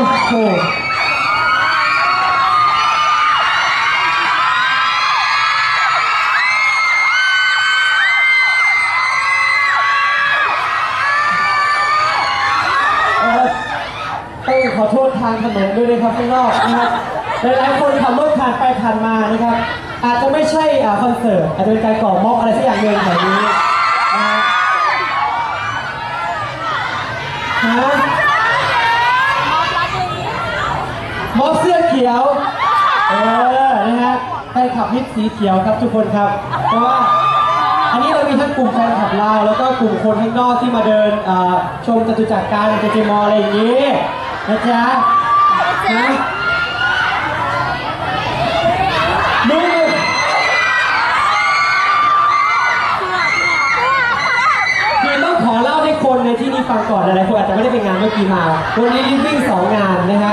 โหเอ่อต้องขอโทษทางถนนด้วยนะครับข้างนอกนะครับหลายๆคนขับรถผ่านไปผ่านมานะครับ อาจจะไม่ใช่คอนเสิร์ตอาจจะเป็นการก่อม็อบอะไรสักอย่างหนึ่งแถวนี้นะฮะฮะ มอบเสื้อเขียว เออ นะฮะแฟนคลับมิตรสีเขียวครับทุกคนครับ เพราะว่าอันนี้เรามีทั้งกลุ่มแฟนคลับเราแล้วก็กลุ่มคนข้างนอกที่มาเดินเอ่อชมจตุจักรการเจเจมออะไรอย่างนี้นะจ๊ะนะมึงคือต้องขอเล่าให้คนในที่นี้ฟังก่อนหลายๆคนอาจจะไม่ได้เป็นงานเมื่อกี้มา วันนี้วิ่งสองงานนะครั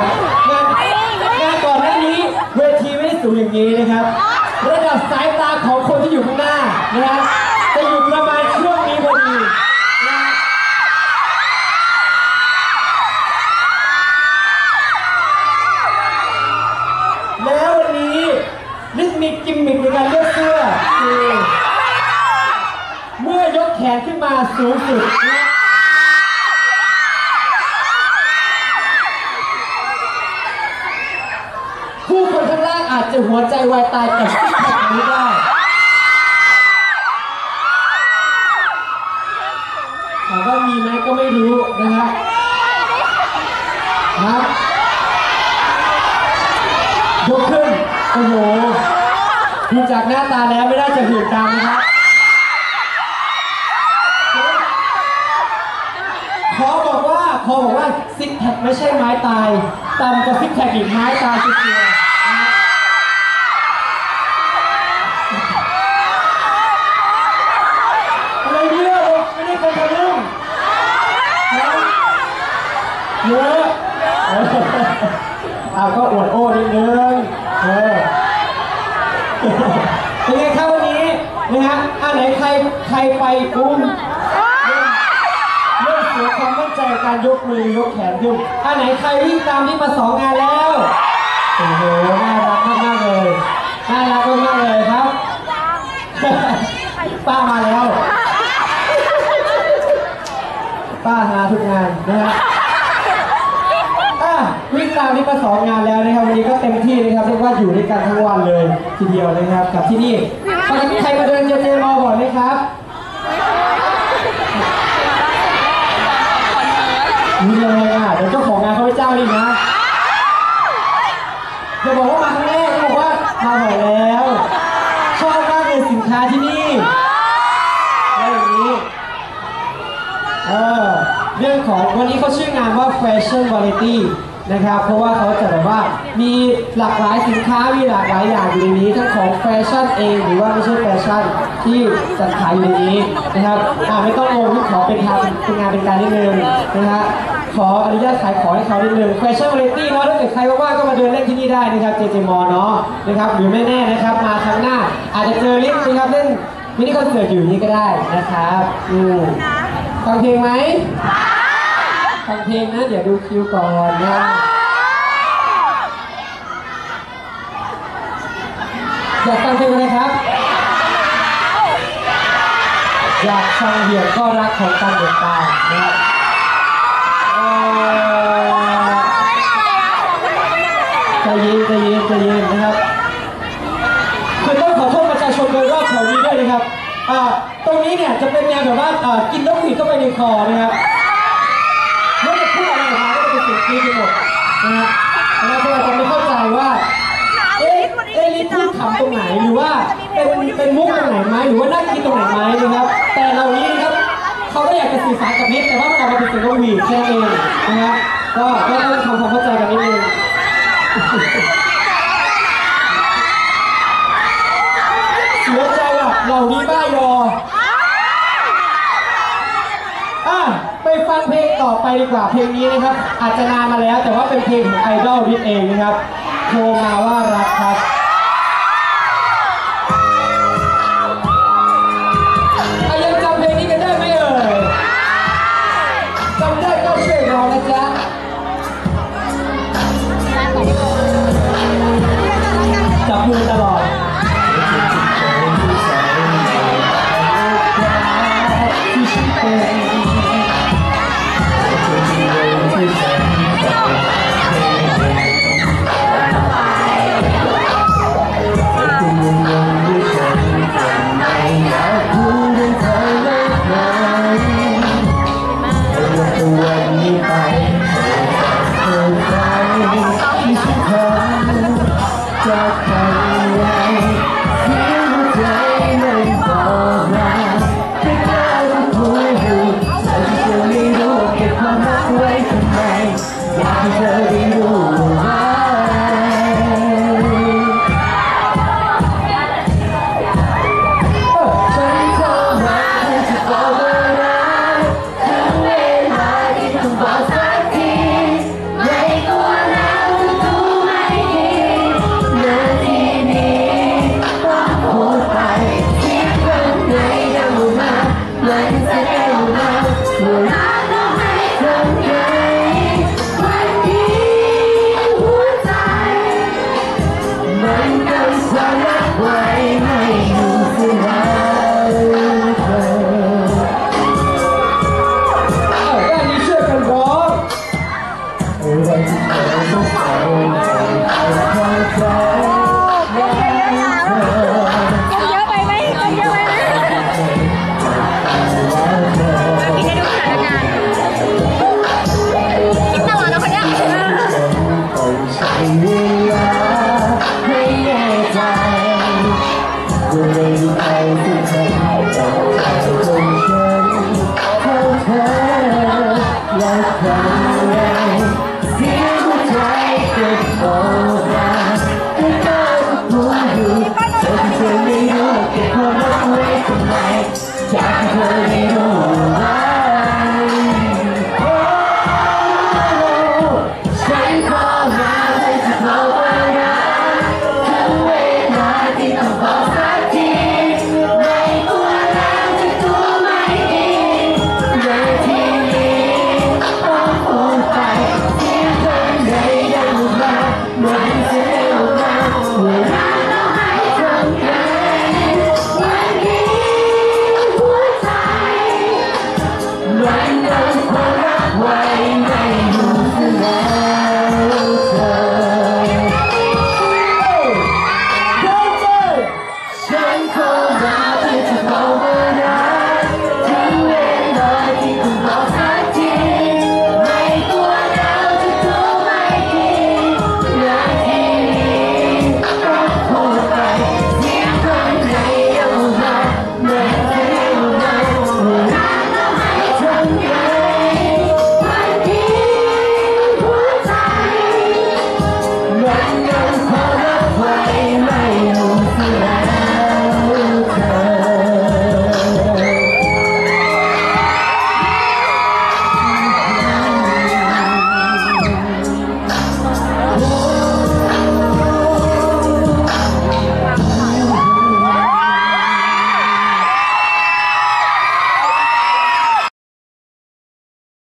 อย่างนี้นะครับ ระดับสายตาของคนที่อยู่ข้างหน้านะครับจะอยู่ประมาณช่วงนี้พอดีแล้ววันนี้ลิฟมีกิมมิคในการเลือกเสื้อคือเมื่อยกแขนขึ้นมาสูงสุดนะผู้คนข้างล่างอาจจะ หัวใจวายตายกับซิกแพคนี้ได้ถามว่ามีไหมก็ไม่รู้นะฮะครับยกขึ้น โอ้โหดูจากหน้าตาแล้วไม่น่าจะหืดตามนะครับขอบอกว่าขอบอกว่าซิกแพคไม่ใช่ไม้ตายต่ำกว่าซิกแพคอีกไม้ตายจริงๆ เยอะเออะก็อวดโอ้นิดนึงเออเป็นไงครับวันนี้นะฮะอะไหนใครใครไปอุ้มเรื่องเสียความมั่นใจการยกมือยกแขนขึ้นอันไหนใครวิ่งตามนี่มาสองงานแล้วโอ้โหน่ารักมากๆเลยน่ารักมากๆเลยครับป้ามาแล้ว ป้าหาทุกงานนะฮะ ดานี่มาสองงานแล้วนะครับวันนี้ก็เต็มที่นะครับเรียกว่าอยู่ด้วยกันทั้งวันเลยทีเดียวนะครับ กับที่นี่ปกติใครมาเดินเจเจมอบ่อยไหมครับนี่เลยอะเดี๋ยวเจ้าของงานเขาไปเจ้านี่นะจะบอกว่ามาครั้งแรกเขาบอกว่ามาบ่อยแล้วชอบมากเลยสินค้าที่นี่อะไรอย่างนี้เออเรื่องของวันนี้เขาชื่องานว่า Fashion Variety นะครับ เพราะว่าเขาจะแบบว่ามีหลากหลายสินค้ามีหลากหลายอย่างอยู่ในนี้ทั้งของแฟชั่นเองหรือว่าไม่ใช่แฟชั่นที่จัดขายอยู่ในนี้นะครับอ่าไม่ต้องงงที่ขอเป็นทางเป็นงานเป็นการนิดนึงนะฮะขออนุญาตขายของให้เขานิดนึง Fashion Variety เนาะถ้าเกิดใครว่างๆก็มาเดินเล่นที่นี่ได้นะครับ JJ m เนาะนะครับหรือไม่แน่นะครับมาครั้งหน้า อาจจะเจอลิฟนะครับเล่นมินิคอนเสิร์ตอยู่นี่ก็ได้นะครับอืมฟังเพลงไหม ฟังเพลงนะเดี๋ยวดูคิวก่อนนะอยากฟังเพลงอะไรครับ อยากฟังเหี่ยวก็รักของกันเด็ดตายนะครับใจเย็นใจเย็นใจเย็นนะครับคือต้องขอโทษประชาชนโดยรอบแถวนี้ด้วยนะครับตรงนี้เนี่ยจะเป็นแนวแบบว่าอ่ากินนกหวีดเข้าไปในคอนะครับไม่จะพูดอะไรออกมา ก็จะเป็นเสียงกรี๊ดไปหมดนะฮะแล้วก็อาจจะไม่เข้าใจว่า เอ๊ะเอ๊ะลิ้นพูดขำตรงไหนหรือว่าเป็นเป็นมุกตรงไหนไหมหรือว่านั่งคิดตรงไหนไหมนะครับ แต่เหล่านี้นะครับเขาก็อยากจะสื่อสารกับเน็ตแต่ว่ามันออกมาเป็นเสียงนกหวีดแค่นั้นเองนะครับก็ก็ต้องทำความเข้าใจกันนิดนึง เสียใจอะเหล่านี้บ้ายออะไปฟังเพลงต่ อไปดีกว่าเพลงนี้นะครับ อาจจะนานมาแล้ว แต่ว่าเป็นเพลงของไอดอลดิทเองนะครับโทรมาว่ารักครับ